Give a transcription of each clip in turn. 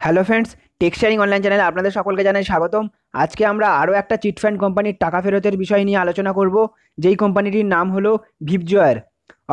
Hello friends texturing online চ্যানেলে আপনাদের সকলকে জানাই স্বাগতম। আজকে আমরা আরও একটা চিটফান্ড কোম্পানির টাকা ফেরতের বিষয় নিয়ে আলোচনা করব, যেই কোম্পানিটির নাম হলো ভিপজয়ার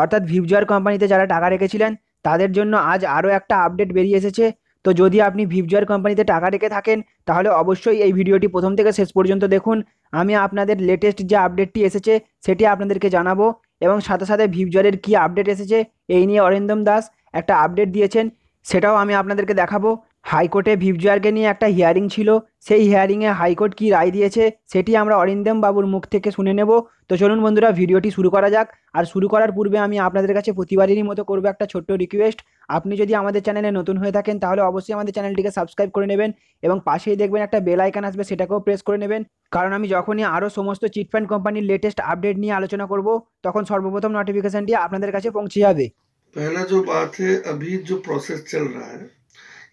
অর্থাৎ ভিপজয়ার কোম্পানিতে যারা টাকা রেখেছিলেন, তাদের জন্য আজ আরও একটা আপডেট বেরিয়ে এসেছে। তো যদি আপনি ভিপজয়ার কোম্পানিতে টাকা রেখে থাকেন, তাহলে অবশ্যই এই ভিডিওটি প্রথম থেকে শেষ পর্যন্ত দেখুন। আমি আপনাদের লেটেস্ট যে আপডেটটি এসেছে, সেটি আপনাদেরকে জানাব এবং সাথে সাথে ভিপজয়ারের কী আপডেট এসেছে, এই নিয়ে অরিন্দম দাস একটা আপডেট দিয়েছেন, সেটাও আমি আপনাদেরকে দেখাবো। হাইকোর্টে ভিপজয়ারকে নিয়ে একটা হিয়ারিং ছিল সেই হিয়ারিংয়ে হাইকোর্ট কী রায় দিয়েছে সেটি আমরা অরিন্দম বাবুর মুখ থেকে শুনে নেব তো চলুন বন্ধুরা ভিডিওটি শুরু করা যাক আর শুরু করার পূর্বে আমি আপনাদের কাছে প্রতিবারেরই মতো করবো একটা ছোট্ট রিকোয়েস্ট আপনি যদি আমাদের চ্যানেলে নতুন হয়ে থাকেন তাহলে অবশ্যই আমাদের চ্যানেলটিকে সাবস্ক্রাইব করে নেবেন এবং পাশেই দেখবেন একটা বেল আইকন আসবে সেটাকেও প্রেস করে নেবেন কারণ আমি যখনই আরও সমস্ত চিটফান্ড কোম্পানির লেটেস্ট আপডেট নিয়ে আলোচনা করব তখন সর্বপ্রথম নোটিফিকেশনটি আপনাদের কাছে পৌঁছে যাবে पहला जो बात है अभी जो प्रोसेस चल रहा है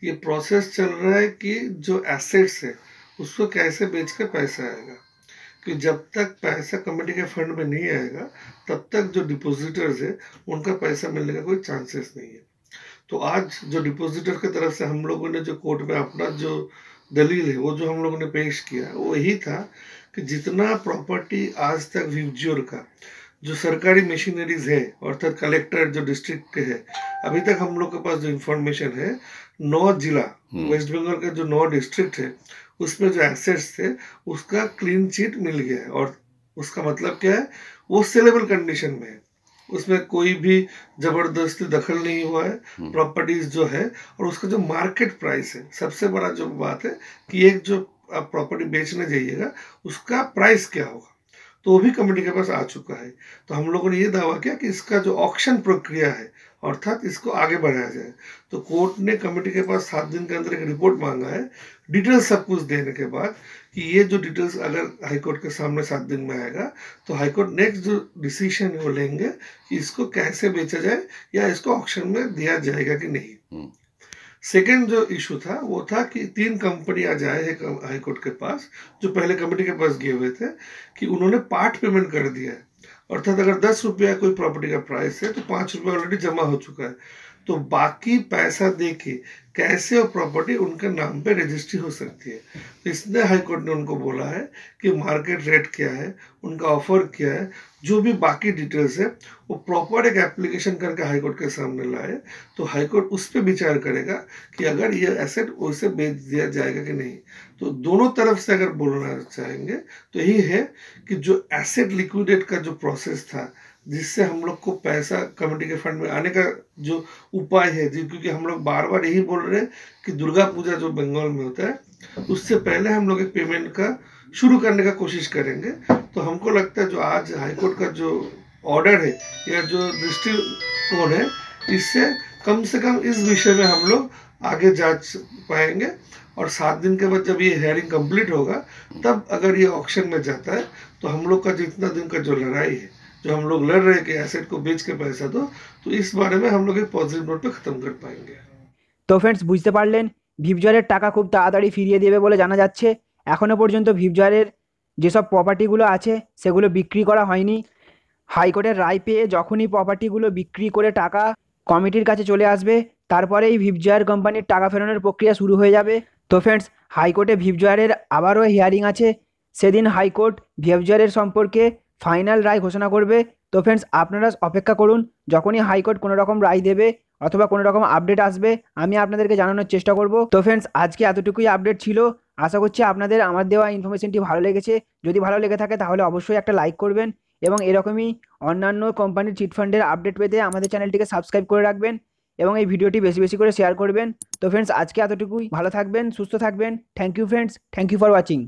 ये प्रोसेस चल रहा है कि जो एसेट्स है, उसको कैसे बेच कर पैसा आएगा? कि जब तक पैसा कमेटी के फंड में नहीं आएगा, तब तक जो डिपॉजिटर्स है, उनका पैसा मिलने का कोई चांसेस नहीं है। तो आज जो डिपॉजिटर की तरफ़ से हम लोगों ने जो कोर्ट में अपना जो दलील है, वो जो हम लोगों ने पेश किया, वो यही था कि जितना प्रॉपर्टी आज तक विवज्योर का, जो सरकारी मशीनरीज है, अर्थात कलेक्टर जो डिस्ट्रिक्ट के है, अभी तक हम लोग के पास जो इंफॉर्मेशन है नौ जिला वेस्ट बंगाल का जो नौ डिस्ट्रिक्ट है उसमें जो एसेट्स थे उसका क्लीन चिट मिल गया है। और उसका मतलब क्या है? वो सेलेबल कंडीशन में है। उसमें कोई भी ज़बरदस्ती दखल नहीं हुआ है प्रॉपर्टीज़ जो है और उसका जो मार्केट प्राइस है सबसे बड़ा जो बात है कि एक जो आप प्रॉपर्टी बेचने जाइएगा उसका प्राइस क्या होगा? तो भी कमेटी के पास आ चुका है। तो हम लोगों ने ये दावा किया कि इसका जो ऑक्शन प्रक्रिया है, अर्थात इसको आगे बढ़ाया जाए। तो कोर्ट ने कमेटी के पास सात दिन के अंदर एक रिपोर्ट मांगा है डिटेल्स सब कुछ देने के बाद कि ये जो डिटेल्स अगर हाईकोर्ट के सामने सात दिन में आएगा तो हाईकोर्ट नेक्स्ट जो डिसीज़न है वो लेंगे कि इसको कैसे बेचा जाए या इसको ऑक्शन में दिया जाएगा कि नहीं। सेकेंड जो इशू था, वो था कि तीन कंपनियाँ जाए हाईकोर्ट के पास, जो पहले कमेटी के पास गए हुए थे, कि उन्होंने पार्ट पेमेंट कर दिया है। अर्थात अगर दस रुपया कोई प्रॉपर्टी का प्राइस है तो पाँच रुपया ऑलरेडी जमा हो चुका है। तो बाकी पैसा दे के कैसे वो प्रॉपर्टी उनके नाम पे रजिस्ट्री हो सकती है? तो इसने हाईकोर्ट ने उनको बोला है कि मार्केट रेट क्या है, उनका ऑफ़र क्या है, जो भी बाकी डिटेल्स है, वो प्रॉपर एक एप्लीकेशन करके हाईकोर्ट के सामने लाए तो हाईकोर्ट उस पर विचार करेगा कि अगर ये एसेट वैसे बेच दिया जाएगा कि नहीं। तो दोनों तरफ़ से अगर बोलना चाहेंगे तो यही है कि जो एसेट लिक्विडेट का जो प्रोसेस था जिससे हम लोग को पैसा कमेटी के फंड में आने का जो उपाय है, जी क्योंकि हम लोग बार बार यही बोल रहे हैं कि दुर्गा पूजा जो बंगाल में होता है, उससे पहले हम लोग एक पेमेंट का शुरू करने का कोशिश करेंगे। तो हमको लगता है जो आज हाईकोर्ट का जो ऑर्डर है, या जो दृष्टिकोण है, इससे कम से कम इस विषय में हम लोग आगे जाँच पाएँगे। और सात दिन के बाद जब ये हेयरिंग कंप्लीट होगा, तब अगर ये ऑक्शन में जाता है तो हम लोग का जितना दिन का जो लड़ाई है जो हम लोग लड़ रहे हैं कि एसेट को बेच के पैसा दो तो इस बारे में हम लोग एक पॉजिटिव नोट पे खत्म कर पाएंगे তো ফ্রেন্ডস বুঝতে পারলেন ভিপজয়ারের টাকা খুব তাড়াতাড়ি ফিরিয়ে দেবে বলে জানা যাচ্ছে এখনও পর্যন্ত ভিপজয়ারের যেসব প্রপার্টিগুলো আছে সেগুলো বিক্রি করা হয়নি হাইকোর্টের রায় পেয়ে যখনই প্রপার্টিগুলো বিক্রি করে টাকা কমিটির কাছে চলে আসবে তারপরে এই ভিপজয়ার কোম্পানির টাকা ফেরানোর প্রক্রিয়া শুরু হয়ে যাবে তো ফ্রেন্ডস হাইকোর্টে ভিপজয়ারের আবারও হিয়ারিং আছে সেদিন হাইকোর্ট ভিপজয়ারের সম্পর্কে ফাইনাল রায় ঘোষণা করবে। তো ফ্রেন্ডস আপনারা অপেক্ষা করুন, যখনই হাইকোর্ট কোনো রকম রায় দেবে অথবা কোনো রকম আপডেট আসবে, আমি আপনাদেরকে জানানোর চেষ্টা করব। তো ফ্রেন্ডস আজকে এতটুকুই আপডেট ছিল। আশা করছি আপনাদের আমার দেওয়া ইনফরমেশনটি ভালো লেগেছে। যদি ভালো লেগে থাকে, তাহলে অবশ্যই একটা লাইক করবেন এবং এরকমই অন্যান্য কোম্পানির চিটফান্ডের আপডেট পেতে আমাদের চ্যানেলটিকে সাবস্ক্রাইব করে রাখবেন এবং এই ভিডিওটি বেশি বেশি করে শেয়ার করবেন। তো ফ্রেন্ডস আজকে এতটুকুই। ভালো থাকবেন, সুস্থ থাকবেন। Thank you friends thank you for watching